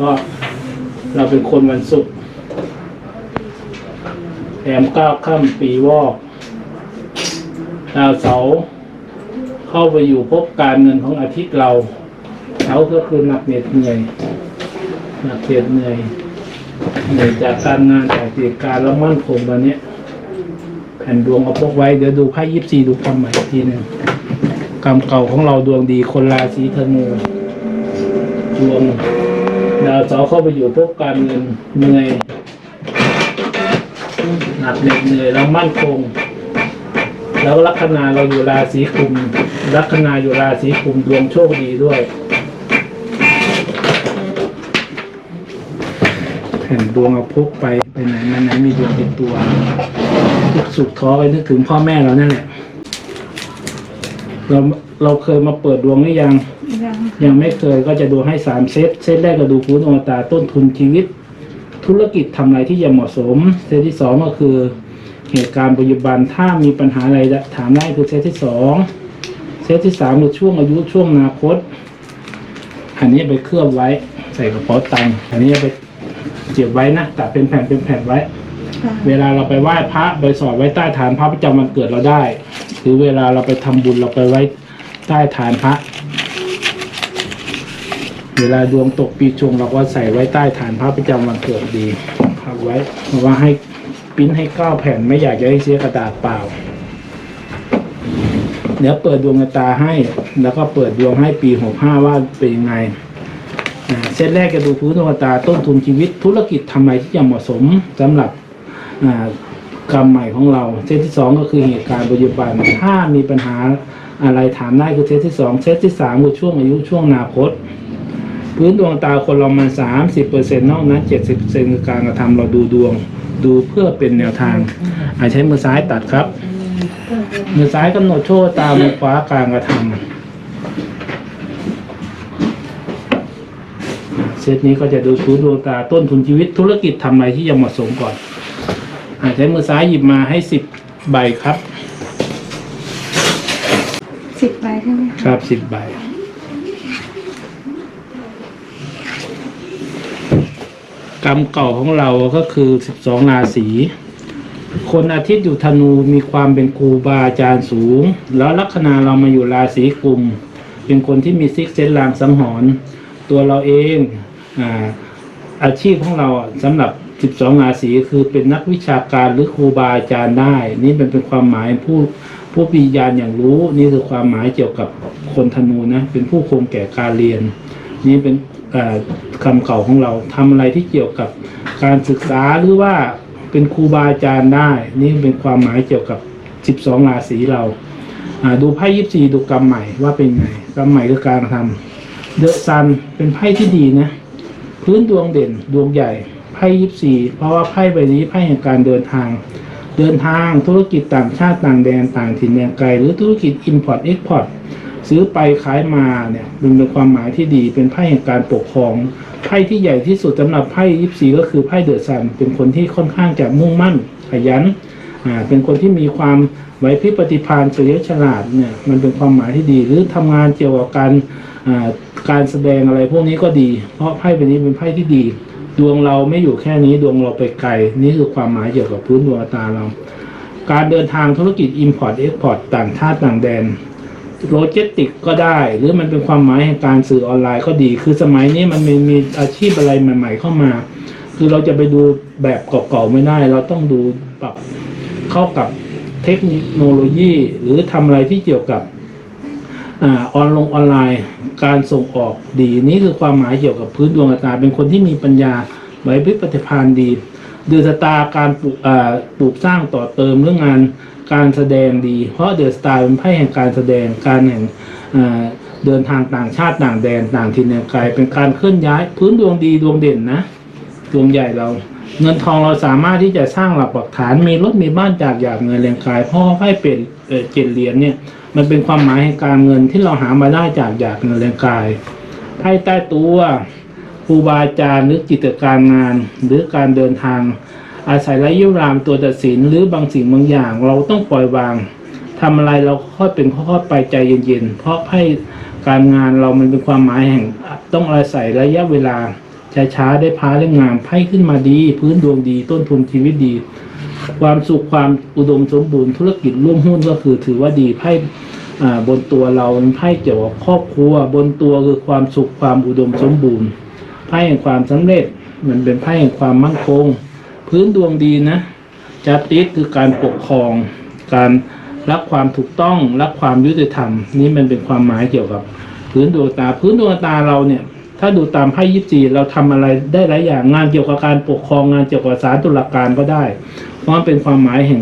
ก็เราเป็นคนวันศุกร์แถมเก้าค่ำปีวอกดาวเสาเข้าไปอยู่พบการเงินของอาทิตย์เราเขาก็คือหนักเหน็ดเหนื่อยหนักเหน็ดเหนื่อยเหนื่อยจากการงานจากกิจการแล้วมั่นคงตอนนี้แผ่นดวงเอาพกไว้เดี๋ยวดูไพ่ยิปซีดูความหมายทีหนึ่งกรรมเก่าของเราดวงดีคนราศีธนูดวง ดาวเสาเข้าไปอยู่พบการเงินเหนื่อยหนักเหน็ดเหนื่อยแล้วมั่นคง แล้วลัคนาเราอยู่ราศีกุมลัคนาอยู่ราศีกุมดวงโชคดีด้วยแผ่นดวงเอาพกไปไปไหนมาไหนมีดวงเป็นตัวทุกสุขท้อไปนึกถึงพ่อแม่เรานั่นแหละเราเราเคยมาเปิดดวงหรือยังยัง ยังไม่เคยก็จะดูให้สามเซต เซตแรกก็ดูพื้นอตาต้นทุนชีวิต ธุรกิจทำอะไรที่ยังเหมาะสม เซตที่สองก็คือเหตุการณ์ปัจจุบันถ้ามีปัญหาอะไรถามได้คือเซตที่สองเซตที่สามคือช่วงอายุช่วงอนาคต อันนี้ไปเคลือบไว้ใส่กระเป๋าตังค์อันนี้ไปเก็บไว้นะแต่เป็นแผ่นเป็นแผ่นไว้ เวลาเราไปไหว้พระไปสอดไว้ใต้ฐานพระประจำวันเกิดเราได้ หรือเวลาเราไปทำบุญเราไปไว้ใต้ฐานพระ เวลาดวงตกปีชงเราก็ใส่ไว้ใต้ฐานพระประจำวันเกิดดีพับไว้เพราะว่าให้ปิ้นให้เก้าแผ่นไม่อยากจะให้เสียกระดาษเปล่า เดี๋ยวเปิดดวงตาให้ แล้วก็เปิดดวงให้ปีหกห้าว่าเป็นยังไงอ่าเซตแรกจะดูพื้นดวงตาต้นทุนชีวิตธุรกิจทำไมที่จะเหมาะสมสำหรับกรรมใหม่ของเรา เซตที่สองก็คือเหตุการณ์ปัจจุบันถ้ามีปัญหาอะไรถามได้คือเซตที่สองเซตที่สามคือช่วงอายุช่วงอนาคต พื้นดวงตาคนเรามันสามสิบเปอร์เซ็นต์นอกนั้นเจ็ดสิบเปอร์เซ็นต์คือการกระทำเราดูดวง ดูเพื่อเป็นแนวทางอาใช้มือซ้ายตัดครับ มือซ้ายกำหนดโชว์ตามมือขวาการกระทำเซตนี้ก็จะดูพื้นดวงตาต้นทุนชีวิตธุรกิจทำอะไรที่จะเหมาะสมก่อนอาใช้มือซ้ายหยิบมาให้สิบใบครับสิบใบใช่ไหมคะครับสิบใบ กรรมเก่าของเราก็คือสิบสองราศีคนอาทิตย์อยู่ธนูมีความเป็นครูบาอาจารย์สูง แล้วลัคนาเรามาอยู่ราศีกุม เป็นคนที่มีซิกเซนลางสังหรณ์ตัวเราเองอาอาชีพของเราสำหรับ 12 ราศีคือเป็นนักวิชาการหรือครูบาอาจารย์ได้ นี่เป็นเป็นความหมายผู้ผู้ปีญาณอย่างรู้ นี่คือความหมายเกี่ยวกับคนธนูนะเป็นผู้คงแก่การเรียน นี่เป็น คำเก่าของเราทำอะไรที่เกี่ยวกับการศึกษาหรือว่าเป็นครูบาอาจารย์ได้ นี่เป็นความหมายเกี่ยวกับ 12 ราศีเราอ่าดูไพ่ยิปซีดูกรรมใหม่ว่าเป็นไงกรรมใหม่คือการทำเดอะซันเป็นไพ่ที่ดีนะ พื้นดวงเด่นดวงใหญ่ไพ่ยิปซีเพราะว่าไพ่ใบนี้ไพ่แห่งการเดินทาง เดินทางธุรกิจต่างชาติต่างแดนต่างถิ่นแดนไกล หรือธุรกิจ Import Export ซื้อไปขายมาเนี่ยมันเป็นความหมายที่ดีเป็นไพ่แห่งการปกครองไพ่ที่ใหญ่ที่สุดสำหรับไพ่ยิปซีก็คือไพ่เดอะซันเป็นคนที่ค่อนข้างจะมุ่งมั่นขยันอ่าเป็นคนที่มีความไหวพริบปฏิภาณเฉลียวฉลาดเนี่ยมันเป็นความหมายที่ดี หรือทำงานเกี่ยวกับการอ่าการแสดงอะไรพวกนี้ก็ดี เพราะไพ่ใบนี้เป็นไพ่ที่ดี ดวงเราไม่อยู่แค่นี้ดวงเราไปไกล นี่คือความหมายเกี่ยวกับพื้นดวงตาเรา การเดินทางธุรกิจ Import Export ต่างชาติต่างแดน โลจิสติกก็ได้ หรือมันเป็นความหมายแห่งการสื่อออนไลน์ก็ดี คือสมัยนี้มันมีมีอาชีพอะไรใหม่ ๆ เข้ามา คือเราจะไปดูแบบเก่าๆไม่ได้ เราต้องดูปรับเข้ากับเทคโนโลยี หรือทำอะไรที่เกี่ยวกับออนลงออนไลน์ การส่งออกดีนี่คือความหมายเกี่ยวกับพื้นดวงตาเป็นคนที่มีปัญญาไหวพริบปฏิภาณดีเดือสตาการปลูกปลูกสร้างต่อเติมเรื่องงาน การแสดงดี เพราะเดือนสตาร์เป็นไพ่แห่งการแสดงการแห่งเดินทางต่างชาติต่างแดนต่างถิ่นไกลเป็นการเคลื่อนย้าย พื้นดวงดีดวงเด่นนะดวงใหญ่เรา เงินทองเราสามารถที่จะสร้างหลักปักฐานมีรถมีบ้านจากหยาบเงินเรียงกายเพราะไพ่เป็นเอ่อเจ็ดเหรียญเนี่ยมันเป็นความหมายแห่งการเงินที่เราหามาได้จากหยาบเงินเรียงกายไพ่ใต้ตัวครูบาอาจารย์หรือกิจการงานหรือการเดินทาง อาศัยระยุรามตัวตัดสินหรือบางสิ่งบางอย่าง เราต้องปล่อยวางทำอะไรเราค่อยเป็นค่อยๆไปใจเย็นๆ เพราะไพ่การงานเรามันเป็นความหมายแห่ง ต้องอาศัยระยะเวลาช้าๆได้พาเล่มงามไพ่ขึ้นมาดี พื้นดวงดีต้นทุนชีวิตดี ความสุขความอุดมสมบูรณ์ธุรกิจร่วมหุ้นก็คือถือว่าดีไพ่บนตัวเราเป็นไพ่เกี่ยวกับครอบครัว บนตัวคือความสุขความอุดมสมบูรณ์ไพ่แห่งความสำเร็จมันเป็นไพ่แห่งความมั่นคง พื้นดวงดีนะจัตติสคือการปกครอง การรักความถูกต้องรักความยุติธรรม นี่มันเป็นความหมายเกี่ยวกับ พื้นดวงตา พื้นดวงตาเราเนี่ย ถ้าดูตามไพ่ยิปซีเราทำอะไรได้หลายอย่างงานเกี่ยวกับการปกครองงานเกี่ยวกับศาลตุลาการก็ได้ เพราะมันเป็นความหมายแห่ง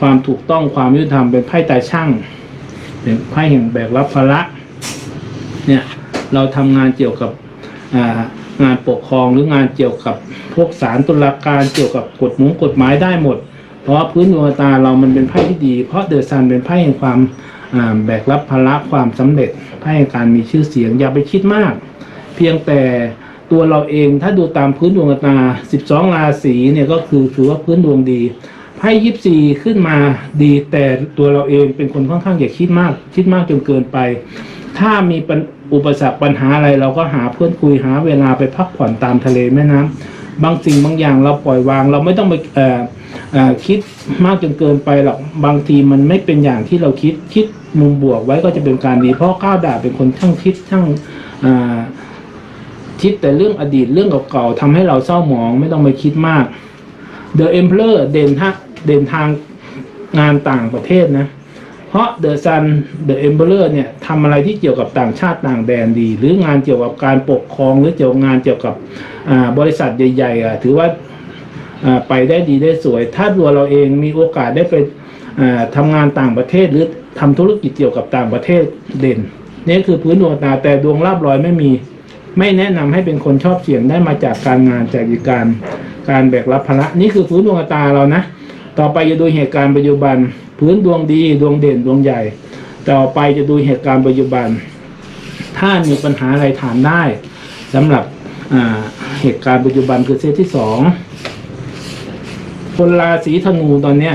ความถูกต้องความยุติธรรมเป็นไพ่ตาช่างเป็นไพ่แห่งแบกรับภาระเนี่ยเราทำงานเกี่ยวกับอ่า งานปกครองหรืองานเกี่ยวกับพวกศาลตุลาการเกี่ยวกับกฎหมงกฎหมายได้หมด เพราะพื้นดวงตาเรามันเป็นไพ่ที่ดี เพราะเดอะซันเป็นไพ่แห่งความอ่าแบกรับภาระความสำเร็จไพ่แห่งการมีชื่อเสียงอย่าไปคิดมาก เพียงแต่ตัวเราเองถ้าดูตามพื้นดวงตา 12 ราศีเนี่ยก็คือถือว่าพื้นดวงดีไพ่ยิปซีขึ้นมาดีแต่ตัวเราเองเป็นคนค่อนข้างอย่าคิดมาก คิดมากจนเกินไป ถ้ามีปัญ อุปสรรคปัญหาอะไรเราก็หาเพื่อนคุยหาเวลาไปพักผ่อนตามทะเลแม่น้ำบางสิ่งบางอย่างเราปล่อยวาง เราไม่ต้องไปเอ่อคิดมากจนเกินไปหรอกบางทีมันไม่เป็นอย่างที่เราคิดคิดมุมบวกไว้ก็จะเป็นการดีเพราะก้าวดาบเป็นคนช่างคิดช่างคิดแต่เรื่องอดีตเรื่องเก่าๆทำให้เราเศร้าหมองไม่ต้องไปคิดมาก The Emperor เด่นทางเด่นทางงานต่างประเทศนะ เพราะ The Sun The Emperor เนี่ยทำอะไรที่เกี่ยวกับต่างชาติต่างแดนดี หรืองานเกี่ยวกับการปกครอง หรือเกี่ยวกับงานเกี่ยวกับบริษัทใหญ่ๆถือว่าไปได้ดีได้สวย ถ้าตัวเราเองมีโอกาสได้ไปทำงานต่างประเทศหรือทำธุรกิจเกี่ยวกับต่างประเทศเด่นนี่คือพื้นดวงตาแต่ดวงราบร้อยไม่มี ไม่แนะนำให้เป็นคนชอบเสี่ยงได้มาจากการงานจากการการแบกรับภาระนี่คือพื้นดวงตาเรานะ ต่อไปจะดูเหตุการณ์ปัจจุบัน พื้นดวงดีดวงเด่นดวงใหญ่ ต่อไปจะดูเหตุการณ์ปัจจุบัน ถ้ามีปัญหาอะไรถามได้สำหรับเหตุการณ์ปัจจุบันคือเซตที่สองคนราศีธนูตอนเนี้ย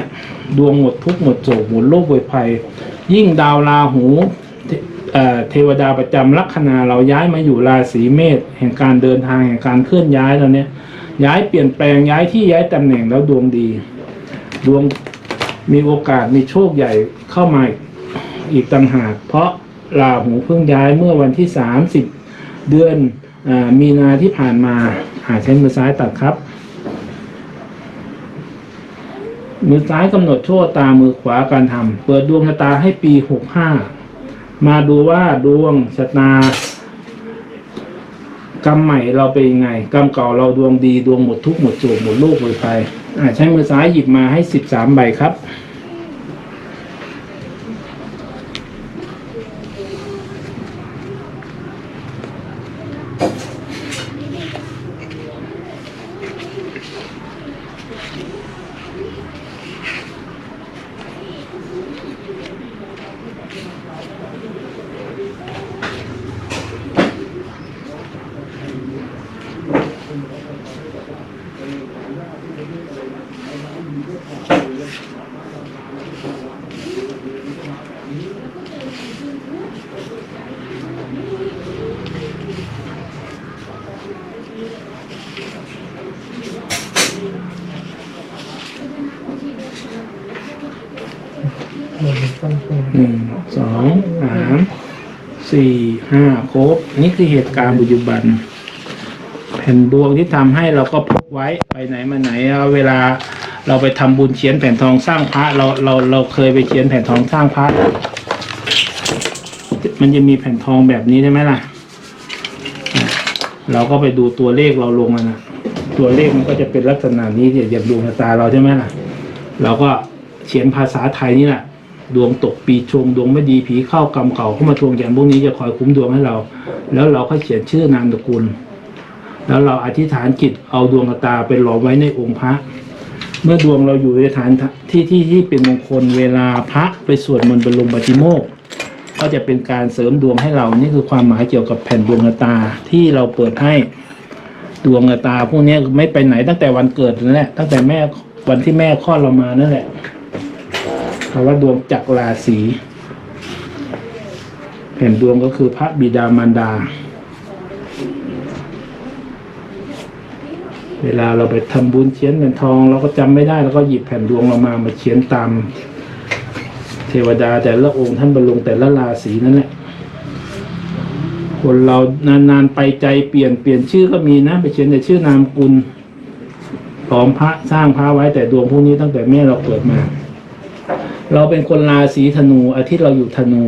ดวงหมดทุกหมดโศกหมดโรคป่วยภัย ยิ่งดาวราหูเทเทวดาประจำลัคนาเราย้ายมาอยู่ราศีเมษแห่งการเดินทางแห่งการเคลื่อนย้ายแล้วเนี่ยย้ายเปลี่ยนแปลงย้ายที่ย้ายตำแหน่งแล้วดวงดี ดวง มีโอกาสมีโชคใหญ่เข้ามาอีกต่างหาก เพราะราหูเพิ่งย้ายเมื่อวันที่ 30 เดือนอมีนาที่ผ่านมาอาใช้มือซ้ายตัดครับ มือซ้ายกำหนดโชคตามือขวาการทำเปิดดวงชะตาให้ปี 65 มาดูว่าดวงชะตากรรมใหม่เราเป็นยังไง กรรมเก่าเราดวงดีดวงหมดทุกหมดโศกหมดโรคหมดภัยใช้มือซ้ายหยิบมาให้สิบสามใบครับ หนึ่งสองสามสี่ห้าครบ นี่คือเหตุการณ์ปัจจุบัน แผ่นดวงที่ทำให้เราก็พกไว้ไปไหนมาไหนเวลาเราไปทำบุญเขียนแผ่นทองสร้างพระเราเราเราเคยไปเขียนแผ่นทองสร้างพระมันจะมีแผ่นทองแบบนี้ใช่ไหมล่ะ เราก็ไปดูตัวเลขเราลงอะนะตัวเลขมันก็จะเป็นลักษณะนี้เนี่ยอย่างดวงชะตาเราใช่ไหมล่ะ เราก็เขียนภาษาไทยนี่แหละ ดวงตกปีชงดวงไม่ดีผีเข้ากรรมเก่าเข้ามาทวงแกนพวกนี้จะคอยคุ้มดวงให้เรา แล้วเราก็เขียนชื่อนามสกุลแล้วเราอธิษฐานจิตเอาดวงตาไปหล่อไว้ในองค์พระ เมื่อดวงเราอยู่ในฐานที่ที่ที่เป็นมงคลเวลาพระไปสวดมนต์บรรลงปฏิโมกก็จะเป็นการเสริมดวงให้เรานี่คือความหมายเกี่ยวกับแผ่นดวงตาที่เราเปิดให้ดวงตาพวกนี้ไม่ไปไหนตั้งแต่วันเกิดนั่นแหละตั้งแต่แม่วันที่แม่คลอดเรามานั่นแหละ คำว่าดวงจักรราศีแผ่นดวงก็คือพระบิดามารดา เวลาเราไปทำบุญเชียนเงินทอง เราก็จำไม่ได้เราก็หยิบแผ่นดวงเรามามาเขียนตาม เทวดาแต่ละองค์ท่านบรรลุแต่ละราศีนั่นแหละคนเรานานๆไปใจเปลี่ยนเปลี่ยนชื่อก็มีนะ ไปเขียนแต่ชื่อนามกุลปลอมพระสร้างพระไว้แต่ดวงพวกนี้ตั้งแต่แม่เราเกิดมา เราเป็นคนราศีธนู อาทิตย์เราอยู่ธนู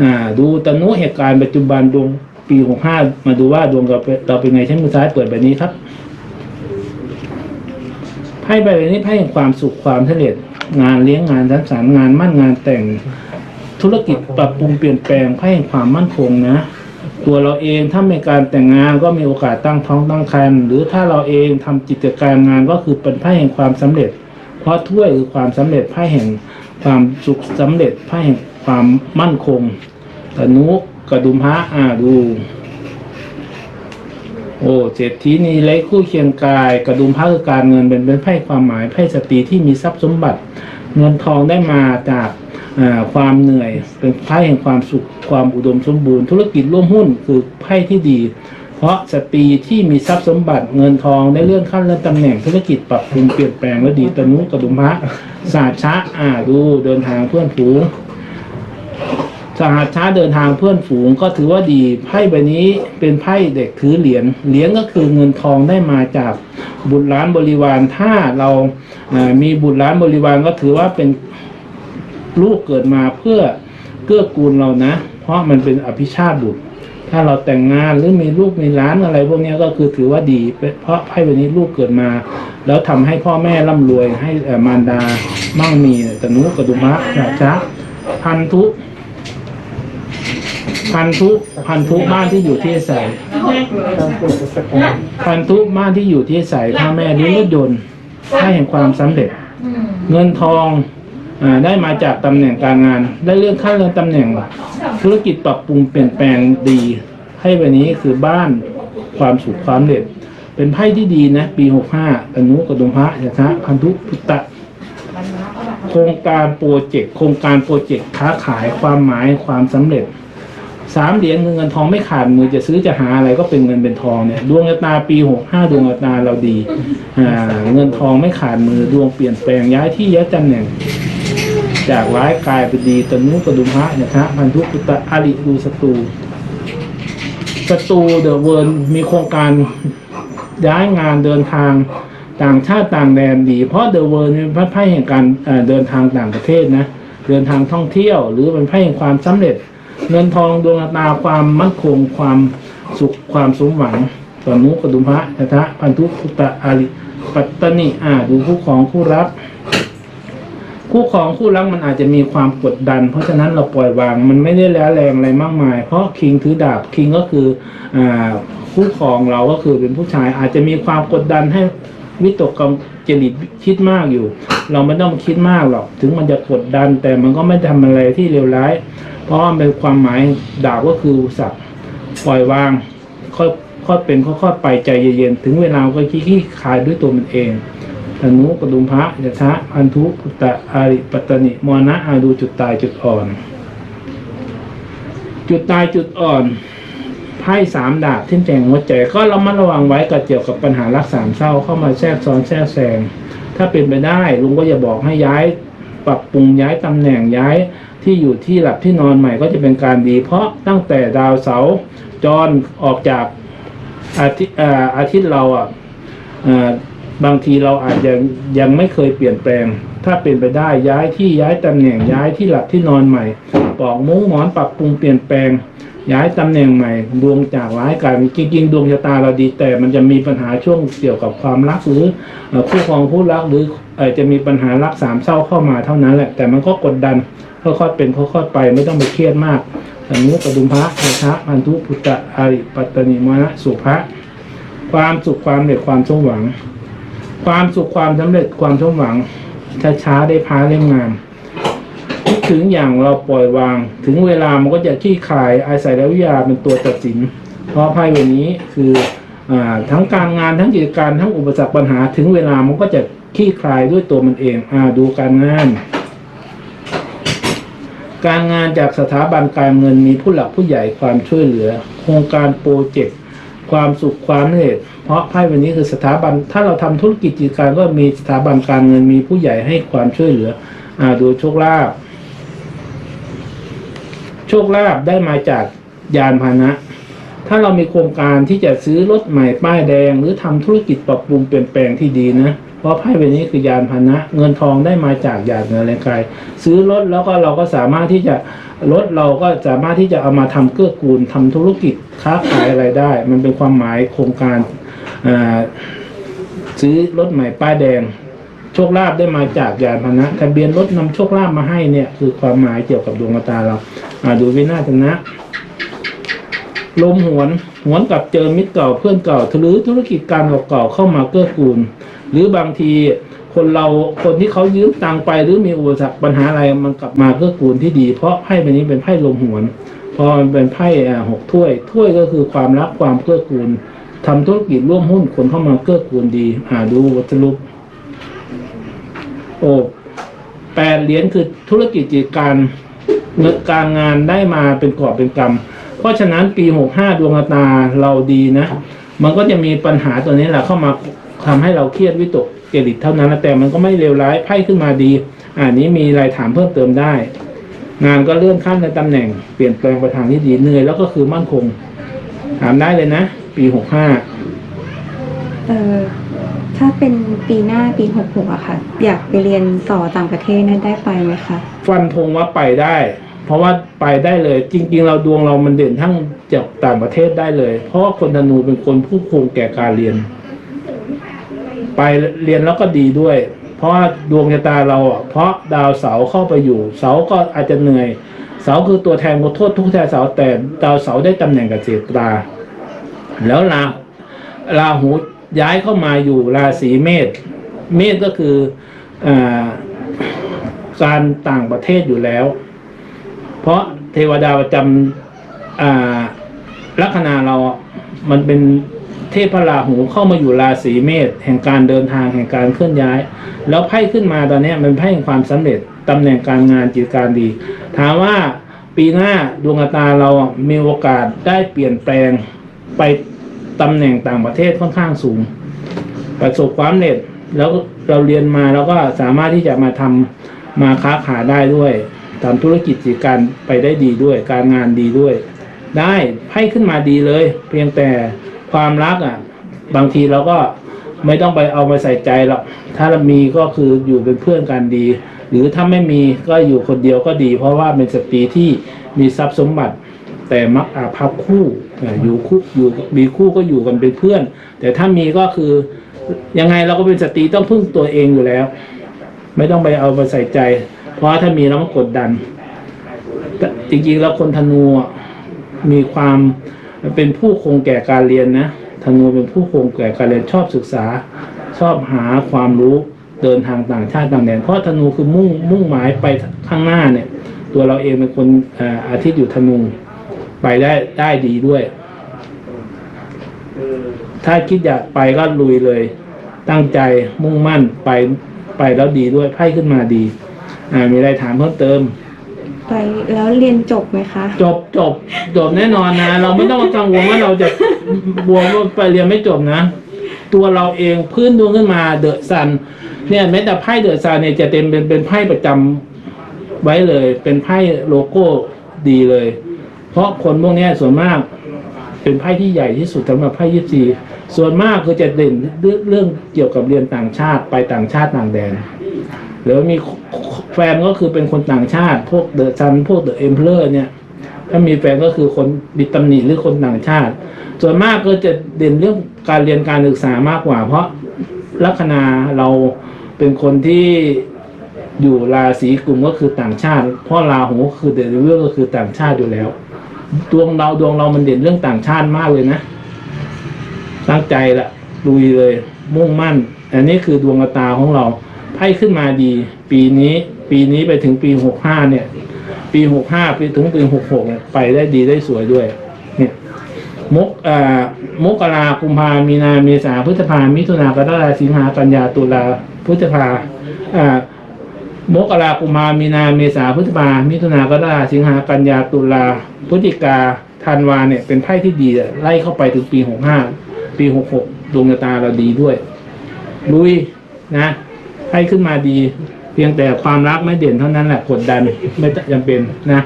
อ่า ดูตนุเหตุการณ์ปัจจุบันดวงปีหกห้ามาดูว่าดวงเราเป็นเราเป็นไงใช้มือซ้ายเปิดแบบนี้ครับไพ่ใบนี้ไพ่แห่งความสุขความสำเร็จ งานเลี้ยงงานทั้งสารงานมั่นงานแต่งธุรกิจปรับปรุงเปลี่ยนแปลงไพ่แห่งความมั่นคงนะตัวเราเองถ้ามีการแต่งงานก็มีโอกาสตั้งท้องตั้งครรภ์หรือถ้าเราเองทำกิจการงานก็คือเป็นไพ่แห่งความสำเร็จ เพราะถ้วยคือความสำเร็จไพ่แห่งความสุขสำเร็จไพ่แห่งความมั่นคงตนุกระดุมพระอ่าดู โอ้เศรษฐีนีเล็กคู่เคียงกาย กระดุมพระคือการเงินเป็นเป็นไพ่ความหมายไพ่สตรีที่มีทรัพย์สมบัติ เงินทองได้มาจากความเหนื่อยเป็นไพ่แห่งความสุขความอุดมสมบูรณ์ ธุรกิจร่วมหุ้นคือไพ่ที่ดี เพราะสตรีที่มีทรัพย์สมบัติเงินทองได้เลื่อนขั้นเลื่อนตำแหน่งธุรกิจปรับปรุงเปลี่ยนแปลงและดีตนุกระดุมพระศาสตร์ชะอ่าดูเดินทางเพื่อนฝูงสหัสช้าเดินทางเพื่อนฝูงก็ถือว่าดีไพ่ใบนี้เป็นไพ่เด็กถือเหรียญเหรียญก็คือเงินทองได้มาจากบุตรล้านบริวารถ้าเรามีบุตรล้านบริวารก็ถือว่าเป็นลูกเกิดมาเพื่อเกื้อกูลเรานะ เพราะมันเป็นอภิชาติบุตร ถ้าเราแต่งงานหรือมีลูกมีหล้านอะไร พวกนี้ก็คือถือว่าดี เพราะไพ่ใบนี้ลูกเกิดมา แล้วทำให้พ่อแม่ร่ำรวยให้มารดามั่งมีตนุกระดุมะราชะพันธุพันธุพันธุบ้านที่อยู่ที่อาศัยพันธุบ้านที่อยู่ที่อาศัยพ่อแม่หรือรถยนต์ให้แห่งความสำเร็จ เงินทองอได้มาจากตำแหน่งการงาน ได้เลื่อนขั้นเลื่อนตำแหน่ง ธุรกิจปรับปรุงเปลี่ยนแปลงดี ให้ใบนี้คือบ้านความสุขความเร็จเป็นไพ่ที่ดีนะ ปีหกห้าอนุกระดุมพระยะทะพันธุพุตตะ โครงการโปรเจกต์โครงการโปรเจกต์ค้าขายความหมายความสำเร็จสามเหรียญเงินทองไม่ขาดมือจะซื้อจะหาอะไรก็เป็นเงินเป็นทองเนี่ยดวงชะตาปีหกห้าดวงชะตาเราดีอ่าเงินทองไม่ขาดมือดวงเปลี่ยนแปลงย้ายที่ย้ายตำแหน่ง จากร้ายกลายเป็นดีตนุกระดุมพระนะฮะพันธุกุตะอริดูสตูสตูเดอะเวิร์มีโครงการย้ายงานเดินทางต่างชาติต่างแดนดี เพราะเดอะเวิร์เป็นไพ่แห่งการเดินทางต่างประเทศนะเดินทางท่องเที่ยว หรือเป็นไพ่แห่งความสำเร็จ เงินทองดวงตาความมั่นคงความสุขความสมหวังตนุกระดุมพระนะฮะพันธุกุตะอริปัตตนิอ่าดูคู่ของคู่รัก คู่ครองคู่รักมันอาจจะมีความกดดัน เพราะฉะนั้นเราปล่อยวางมันไม่ได้แรงแรงอะไรมากมาย เพราะคิงถือดาบคิงก็คืออาคู่ครองเราก็คือเป็นผู้ชายอาจจะมีความกดดันให้วิตกกังจริตคิดมากอยู่ เราไม่ต้องคิดมากหรอก ถึงมันจะกดดัน แต่มันก็ไม่ทำอะไรที่เลวร้าย เพราะมันเป็นความหมายดาบก็คืออุตสักปล่อยวางค่อยค่อยเป็นค่อยๆไปใจเย็นๆถึงเวลาก็ขี้คลายด้วยตัวมันเอง ธนุกระดุมพระยะทะพันธุพุตตะอาริปัตตนิมรณะอาดูจุดตายจุดอ่อน จุดตายจุดอ่อนไพ่สามดาบที่แจงหัวใจ ก็เรามาระวังไว้กับเกี่ยวกับปัญหารักสามเศร้าเข้ามาแทรกซ้อนแทรกแซงถ้าเป็นไปได้ลุงก็จะบอกให้ย้าย ปรับปรุงย้ายตำแหน่งย้ายที่อยู่ที่หลับที่นอนใหม่ก็จะเป็นการดี เพราะตั้งแต่ดาวเสาจรออกจากอาทิตย์อาทิตย์เราอะ บางทีเราอาจจะยังไม่เคยเปลี่ยนแปลง ถ้าเป็นไปได้ย้ายที่ย้ายตำแหน่งย้ายที่หลับที่นอนใหม่ปลอกมุ้งหมอนปรับปรุงเปลี่ยนแปลง ย้ายตำแหน่งใหม่ ดวงจากร้ายกลายเป็นจริงๆดวงชะตาเราดี แต่มันจะมีปัญหาช่วงเกี่ยวกับความรักหรือคู่ครองผู้รักหรืออ่อจะมีปัญหารักสามเศร้าเข้ามาเท่านั้นแหละ แต่มันก็กดดันค่อยๆเป็นค่อยๆไปไม่ต้องไปเครียดมากสังนุกระดุมพระเทชะพันธุพุตตะอาริปัตตนิมรณะสุภะความสุขความเด็ดความสมหวัง ความสุขความสำเร็จความสมหวังช้าๆได้พาเล่มงานคิดถึงอย่างเราปล่อยวาง ถึงเวลามันก็จะขี้คลายอาศัยแล้ววิทยาเป็นตัวตัดสิน เพราะไพ่ใบนี้คืออทั้งการงานทั้งกิจการทั้งอุปสรรคปัญหา ถึงเวลามันก็จะขี้คลายด้วยตัวมันเองอ่าดูการงาน การงานจากสถาบันการเงินมีผู้หลักผู้ใหญ่ความช่วยเหลือ โครงการโปรเจกต์ความสุขความสำเร็จ เพราะไพ่วันนี้คือสถาบัน ถ้าเราทำธุรกิจกิจการก็มีสถาบันการเงินมีผู้ใหญ่ให้ความช่วยเหลือ อ่าดูโชคลาภโชคลาภได้มาจากยานพาหนะ ถ้าเรามีโครงการที่จะซื้อรถใหม่ป้ายแดง หรือทำธุรกิจปรับปรุงเปลี่ยนแปลงที่ดีนะเพราะไพ่ใบนี้คือยานพาหนะ เงินทองได้มาจากยาดเงินแรงกายซื้อรถแล้วก็เราก็สามารถที่จะรถเราก็สามารถที่จะเอามาทำเกื้อกูลทำธุรกิจค้าขายอะไรได้ มันเป็นความหมายโครงการ ซื้อรถใหม่ป้ายแดง โชคลาภได้มาจากยานพานะทะเบียนรถนำโชคลาภมาให้เนี่ย คือความหมายเกี่ยวกับดวงตาเราอาดูวินาศนะ ลมหวนหวนกับเจอมิตรเก่าเพื่อนเก่าหรือธุรกิจการเก่าๆเข้ามาเกื้อกูล หรือบางทีคนเราคนที่เขายืมตังไปหรือมีอุปสรรคปัญหาอะไรมันกลับมาเกื้อกูลที่ดี เพราะไพ่ใบนี้เป็นไพ่ลมหวน พอมันเป็นไพ่หกถ้วย ถ้วยก็คือความรักความเกื้อกูล ทำธุรกิจร่วมหุ้นคนเข้ามาเกื้อกูลดี อ่าดูวัตลุปโอ้แปดเหรียญคือธุรกิจกิจการเงินการงานได้มาเป็นกอบเป็นกำเพราะฉะนั้นปีหกห้าดวงตาเราดีนะ มันก็จะมีปัญหาตัวนี้แหละเข้ามาทำให้เราเครียดวิตกเกลิดเท่านั้นแต่มันก็ไม่เลวร้ายไพ่ขึ้นมาดีอ่านี้มีรายถามเพิ่มเติมได้ งานก็เลื่อนขั้นในตำแหน่งเปลี่ยนแปลงไปทางที่ดีเหนื่อยแล้วก็คือมั่นคง ถามได้เลยนะ ปีหกห้าเออถ้าเป็นปีหน้าปีหกหกอะค่ะ อยากไปเรียนต่อต่างประเทศนั้นได้ไปไหมคะ ฟันธงว่าไปได้ เพราะว่าไปได้เลย จริง ๆ เราดวงเรามันเด่นทั้งจากต่างประเทศได้เลย เพราะว่าคนธนูเป็นคนผู้คงแก่การเรียน ไปเรียนแล้วก็ดีด้วย เพราะว่าดวงชะตาเราอะเพราะดาวเสาร์เข้าไปอยู่ เสาร์ก็อาจจะเหนื่อย เสาร์คือตัวแทนขอโทษทุกแทนเสาร์แต่ดาวเสาร์ได้ตำแหน่งกับเศษตรา แล้วลาราหูย้ายเข้ามาอยู่ราศีเมษเมษก็คืออการต่างประเทศอยู่แล้ว เพราะเทวดาประจำลัคนาเรา มันเป็นเทพพระราหูเข้ามาอยู่ราศีเมษแห่งการเดินทางแห่งการเคลื่อนย้าย แล้วไพ่ขึ้นมาตอนนี้มันไพ่แห่งความสำเร็จตำแหน่งการงานกิจการดี ถามว่าปีหน้าดวงตาเรามีโอกาสได้เปลี่ยนแปลง ไปตำแหน่งต่างประเทศค่อนข้างสูง ประสบความสำเร็จแล้วเราเรียนมาแล้วก็สามารถที่จะมาทำมาค้าขายได้ด้วยทำธุรกิจกิจการไปได้ดีด้วย การงานดีด้วย ได้ให้ขึ้นมาดีเลย เพียงแต่ความรักอะ บางทีเราก็ไม่ต้องไปเอามาใส่ใจหรอกถ้าเรามีก็คืออยู่เป็นเพื่อนกันดี หรือถ้าไม่มีก็อยู่คนเดียวก็ดี เพราะว่าเป็นสตรีที่มีทรัพย์สมบัติ แต่มักอาภัพคู่อยู่คู่อยู่มีคู่ก็อยู่กันเป็นเพื่อน แต่ถ้ามีก็คือยังไงเราก็เป็นสตรีต้องพึ่งตัวเองอยู่แล้ว ไม่ต้องไปเอามาใส่ใจ เพราะถ้ามีแล้วมันกดดันแต่จริงๆแล้วคนธนูมีความเป็นผู้คงแก่การเรียนนะธนูเป็นผู้คงแก่การเรียนชอบศึกษา ชอบหาความรู้เดินทางต่างชาติต่างแดนเพราะธนูคือมุ่งมุ่งหมายไปข้างหน้าเนี่ย ตัวเราเองเป็นคนอาอาทิตย์อยู่ธนู ไปได้ได้ดีด้วย ถ้าคิดอยากไปก็ลุยเลย ตั้งใจมุ่งมั่นไปไปแล้วดีด้วยไพ่ขึ้นมาดี อ่า มีอะไรถามเพิ่มเติม ไปแล้วเรียนจบไหมคะ จบจบจบแน่นอนนะ เราไม่ต้องกังวลว่าเราจะบวมว่าไปเรียนไม่จบนะ ตัวเราเองพื้นดวงขึ้นมาเดอะซัน เนี่ยแม้แต่ไพ่เดอะซันเนี่ยจะเต็มเป็นเป็นไพ่ประจำไว้เลย เป็นไพ่โลโก้ดีเลย เพราะคนพวกนี้ส่วนมากเป็นไพ่ที่ใหญ่ที่สุดสำหรับไพ่ยิปซีส่วนมากคือจะเด่นเรื่องเกี่ยวกับเรียนต่างชาติไปต่างชาติต่างแดนหรือมีแฟนก็คือเป็นคนต่างชาติ พวกเดอะซันพวกเดอะเอ็มเพลอร์เนี่ยถ้ามีแฟนก็คือคนบิตำหนิหรือคนต่างชาติ ส่วนมากก็จะเด่นเรื่องการเรียนการศึกษามากกว่า เพราะลัคนาเราเป็นคนที่อยู่ราศีกลุ่มก็คือต่างชาติ เพราะราหูก็คือเดลิเวอร์ก็คือต่างชาติอยู่แล้ว ดวงเราดวงเรามันเด่นเรื่องต่างชาติมากเลยนะตั้งใจละลุยเลย มุ่งมั่น อันนี้คือดวงตาของเราไพ่ขึ้นมาดี ปีนี้ ปีนี้ไปถึงปีหกห้าเนี่ย ปีหกห้าไปถึงปีหกหกเนี่ยไปได้ดีได้สวยด้วย เนี่ยมกอ่ามกรากุมภามีนาเมษาพฤษภามิถุนากรกฎาสิงหากันยาตุลาพฤษภาอ่า มกรากุมภามีนาเมษาพฤษภามิถุนากรกฎาสิงหากันยาตุลาพฤศจิกาธันวาเนี่ยเป็นไพ่ที่ดีไล่เข้าไปถึงปีหกห้าปีหกหกดวงชะตาเราดีด้วยลุยนะไพ่ขึ้นมาดี เพียงแต่ความรักไม่เด่นเท่านั้นแหละกดดันไม่จำเป็นนะ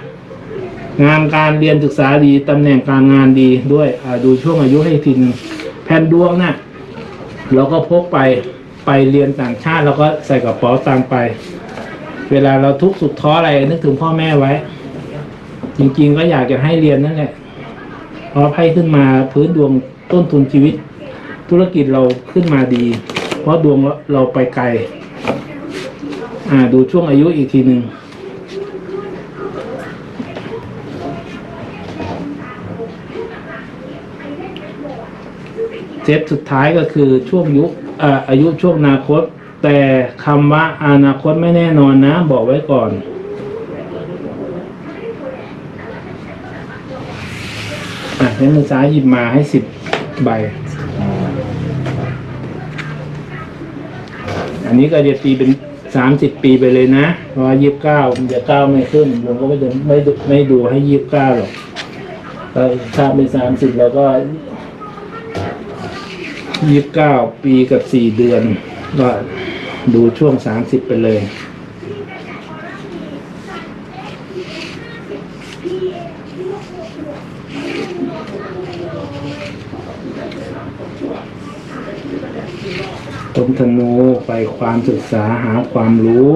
งานการเรียนศึกษาดีตำแหน่งการงานดีด้วยดูช่วงอายุให้ทีหนึงแผ่นดวงนะ่ะเราก็พกไปไปเรียนต่างชาติเราก็ใส่กระเป๋าตังไป เวลาเราทุกข์สุดท้ออะไรนึกถึงพ่อแม่ไว้ จริงๆก็อยากจะให้เรียนนั่นแหละเพราะไพ่ขึ้นมาพื้นดวงต้นทุนชีวิต ธุรกิจเราขึ้นมาดี เพราะดวงเราไปไกล อ่าดูช่วงอายุอีกทีหนึ่งเซตสุดท้ายก็คือช่วงยุคอ่ออายุช่วงอนาคต แต่คำว่าอนาคตไม่แน่นอนนะ บอกไว้ก่อน อะให้มือซ้ายหยิบมาให้สิบใบ อันนี้ก็จะตีเป็นสามสิบปีไปเลยนะ เพราะว่ายี่สิบเก้ามันจะเก้าไม่ขึ้นผมก็ไม่ดูไม่ไม่ดูให้ยี่สิบเก้าหรอกก็ถ้าเป็นสามสิบเราก็ยี่สิบเก้าปีกับสี่เดือน ก็ดูช่วงสามสิบไปเลยต้นธนูไปความศึกษาหาความรู้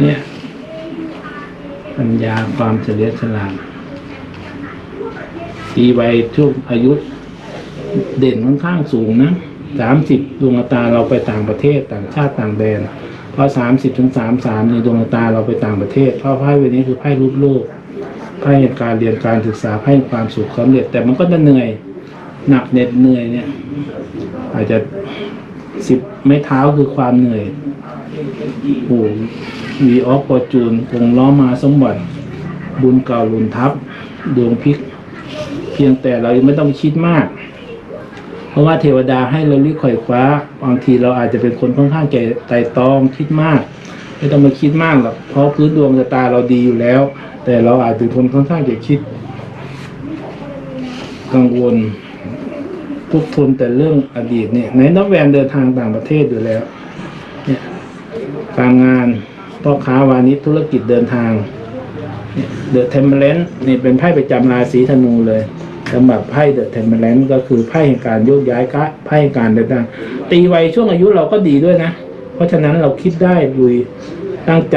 เนี่ย ปัญญา ความเฉลียวฉลาดตีไว้ช่วงอายุเด่นค่อนข้างสูงนะสามสิบดวงตาเราไปต่างประเทศต่างชาติต่างแดนเพราะสามสิบถึงสามสามในดวงตาเราไปต่างประเทศเพราะไพ่ใบนี้คือไพ่รูปโลกไพ่การเรียนการศึกษาไพ่ความสุขสำเร็จ แต่มันก็จะเหนื่อยหนักเหน็ดเหนื่อยเนี่ย อาจจะสิบไม้เท้าคือความเหนื่อยโอ้วีออฟฟอร์จูนวงล้อมาสมบัติ บุญเก่าหลุนทับดวงพลิก เพียงแต่เรายังไม่ต้องคิดมาก เพราะว่าเทวดาให้เราลิข่อยคว้าบางทีเราอาจจะเป็นคนค่อนข้างใจไตรตองคิดมาก ไม่ต้องมาคิดมากหรอกเพราะพื้นดวงชะตาเราดีอยู่แล้ว แต่เราอาจเป็นคนค่อนข้างจะคิด กังวลทุกข์ทนแต่เรื่องอดีตเนี่ยในนักแวนเดินทางต่างประเทศอยู่แล้ว เนี่ยการงานพ่อค้าวานิชธุรกิจเดินทาง เดอะเทมเ r ลนนี่เป็นไพ่ประจำราศีธนูเลยสำหรับไพ่เดอะเทมเ r ลนก็คือไพ่แห่งการโยกย้ายกะไพ่การเดินทางตีไวช่วงอายุเราก็ดีด้วยนะ เพราะฉะนั้นเราคิดได้ลุยตั้งใจ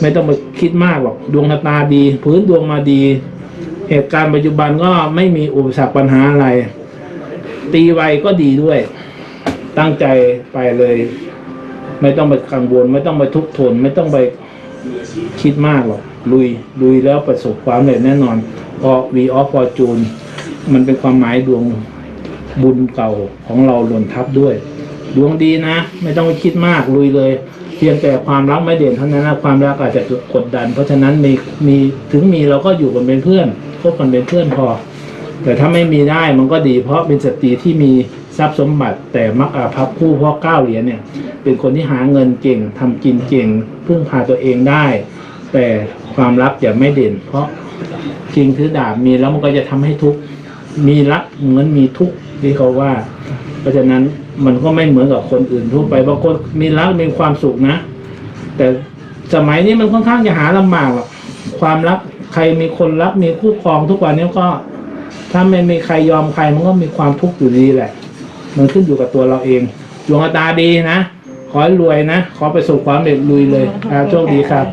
ไม่ต้องมาคิดมากหรอกดวงชะตาดี พื้นดวงมาดี เหตุการณ์ปัจจุบันก็ไม่มีอุปสรรคปัญหาอะไร ตีไวก็ดีด้วย ตั้งใจไปเลย ไม่ต้องไปกังวล ไม่ต้องไปทุกข์ทน ไม่ต้องไปคิดมากหรอก ลุยลุยแล้วประสบความสำเร็จแน่นอนเพราะ V of Fortune มันเป็นความหมายดวงบุญเก่าของเราหล่นทับด้วย ดวงดีนะ ไม่ต้องคิดมากลุยเลย เพียงแต่ความรักไม่เด่นเท่านั้นนะความรักอาจจะกดดัน เพราะฉะนั้นมีมีถึงมีเราก็อยู่กันเป็นเพื่อนคบกันเป็นเพื่อนพอ แต่ถ้าไม่มีได้มันก็ดีเพราะเป็นสตรีที่มีทรัพย์สมบัติ แต่มักอาภัพคู่เพราะก้าเหรียญเนี่ย เป็นคนที่หาเงินเก่งทำกินเก่งพึ่งพาตัวเองได้ แต่ ความรักจะไม่เด่น เพราะจริงถือดาบมีแล้วมันก็จะทำให้ทุกมีรักเหมือนมีทุกที่เขาว่า เพราะฉะนั้นมันก็ไม่เหมือนกับคนอื่นทั่วไปบางคนมีรักมีความสุขนะ แต่สมัยนี้มันค่อนข้างจะหาลำบากหรอกความรักใครมีคนรักมีคู่ครองทุกวันนี้ก็ ถ้าไม่มีใครยอมใครมันก็มีความทุกข์อยู่ดีแหละ มันขึ้นอยู่กับตัวเราเองดวงตาดีนะ ขอรวยนะ ขอไปสู่ความเด็ดลุยเลยครับโชคดีครับ